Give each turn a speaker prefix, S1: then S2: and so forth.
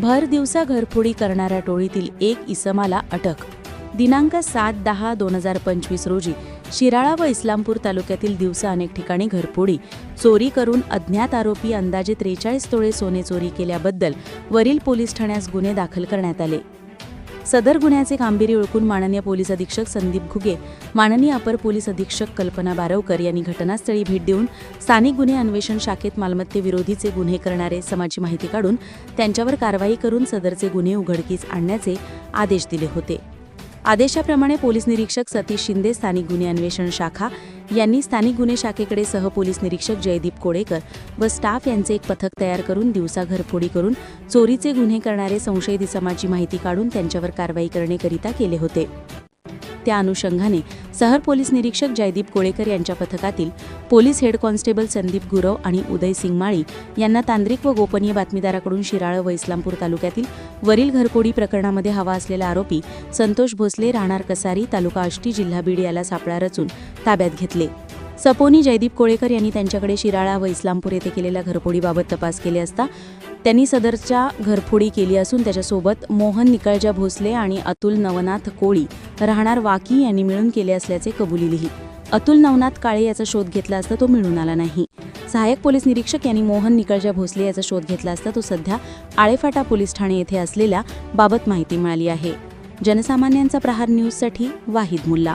S1: भर दिवसा घरफोडी करणाऱ्या टोळीतील एक इसमाला अटक. दिनांक सात दहा दोन हजार पंचवीस रोजी शिराळा व इस्लामपूर तालुक्यातील दिवसा अनेक ठिकाणी घरफोडी चोरी करून अज्ञात आरोपी अंदाजे त्रेचाळीस तोळे सोने चोरी केल्याबद्दल वरील पोलीस ठाण्यास गुन्हे दाखल करण्यात आले. सदर गुन्ह्याचे कामगिरी ओळखून माननीय पोलीस अधीक्षक संदीप घुगे माननीय अपर पोलीस अधीक्षक कल्पना बारवकर यांनी घटनास्थळी भेट देऊन स्थानिक गुन्हे अन्वेषण शाखेत मालमत्तेविरोधीचे गुन्हे करणारे समाची माहिती काढून त्यांच्यावर कारवाई करून सदरचे गुन्हे उघडकीस आणण्याचे आदेश दिले होते. आदेशाप्रमाणे पोलीस निरीक्षक सतीश शिंदे स्थानिक गुन्हे अन्वेषण शाखा यांनी स्थानिक गुन्हे शाखेकडे सह पोलीस निरीक्षक जयदीप कोडेकर व स्टाफ यांचे एक पथक तयार करून दिवसा घरफोडी करून चोरीचे गुन्हे करणारे संशयित इसमाची माहिती काढून त्यांच्यावर कारवाई करण्याकरिता केले होते. त्या अनुषंगाने सहर पोलीस निरीक्षक जयदीप कोळेकर यांच्या पथकातील police head constable Sandeep Gurav आणि उदय सिंग माळी यांना तांत्रिक व गोपनीय बातमीदाराकडून शिराळ व इस्लामपूर तालुक्यातील वरील घरकोडी प्रकरणामध्ये हवा असलेला आरोपी संतोष भोसले राहणार कसारी तालुका आष्टी जिल्हा बीड याला सापळा रचून ताब्यात घेतले. सपोनी जयदीप कोळेकर यांनी त्यांच्याकडे शिराळा व इस्लामपूर येथे केलेल्या घरफोडीबाबत तपास केले असता त्यांनी सदरच्या घरफोडी केली असून त्याच्यासोबत मोहन निकळजा भोसले आणि अतुल नवनाथ कोळी राहणार वाकी यांनी मिळून केले असल्याचे कबुली लिही अतुल नवनाथ काळे याचा शोध घेतला असता तो मिळून आला नाही. सहाय्यक पोलीस निरीक्षक यांनी मोहन निकळजा भोसले याचा शोध घेतला असता तो सध्या आळेफाटा पोलीस ठाणे येथे असलेल्या बाबत माहिती मिळाली आहे. जनसामान्यांचा प्रहार न्यूजसाठी वाहिद मुल्ला.